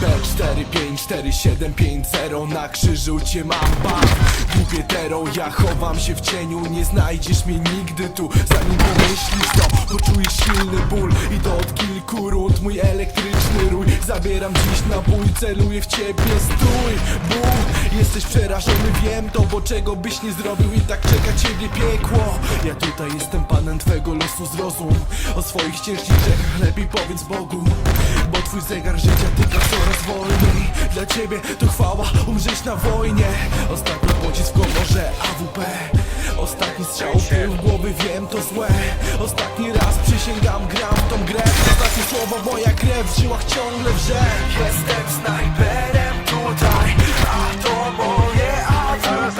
B45470 na krzyżu cię mam bam Głupie tero, ja chowam się w cieniu Nie znajdziesz mnie nigdy tu. Zanim pomyślisz to, poczujesz silny ból I to od kilku rund Mój elektryczny Zabieram dziś na bój, celuję w ciebie Stój, ból Jesteś przerażony, wiem to Bo czego byś nie zrobił i tak czeka ciebie piekło. Ja tutaj jestem panem twego losu zrozum O swoich ciężkich grzechach lepiej powiedz Bogu Bo twój zegar życia tyka coraz wolniej. Dla ciebie to chwała, umrzeć na wojnie. Ostatni pocisk w tył głowy, wiem to złe. Ostatni raz przysięgam, gram w tą grę. Ostatnie słowo, moja krew w żyłach ciągle wrze. Jestem snajperem tutaj, a to moje AWP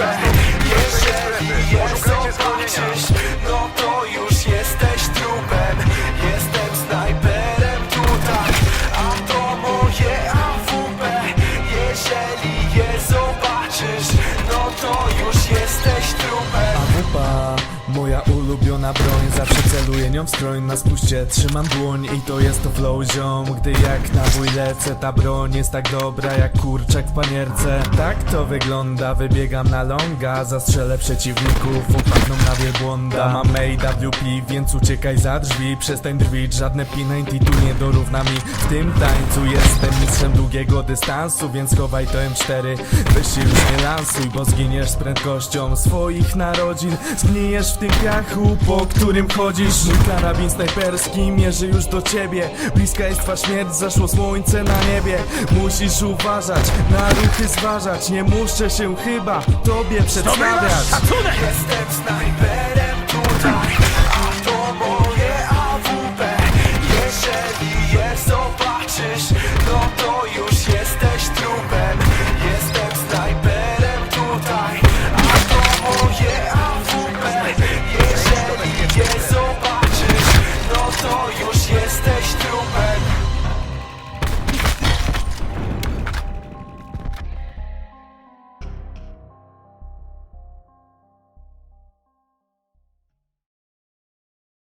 Jeżeli je zobaczysz, no to już jesteś trupem. Jestem snajperem tutaj, a to moje AWP Jeżeli je moja ulubiona broń Zawsze celuję nią w skroń na spuście. Trzymam dłoń i to jest to flow ziom Gdy jak na bój lecę. Ta broń jest tak dobra jak kurczak w panierce. Tak to wygląda, wybiegam na longa Zastrzelę przeciwników, upadną na wielbłąda. Mam AWP, więc uciekaj za drzwi Przestań drwić, żadne P90 tu nie dorówna mi. W tym tańcu jestem mistrzem długiego dystansu Więc chowaj to M4 Weź się już nie lansuj, bo zginiesz z prędkością swoich narodzin. Zgnijesz w tym piachu, po którym chodzisz. Mój karabin snajperski mierzy już do ciebie. Bliska jest twa śmierć, zaszło słońce na niebie. Musisz uważać, na ruchy zważać. Nie muszę się chyba tobie przedstawiać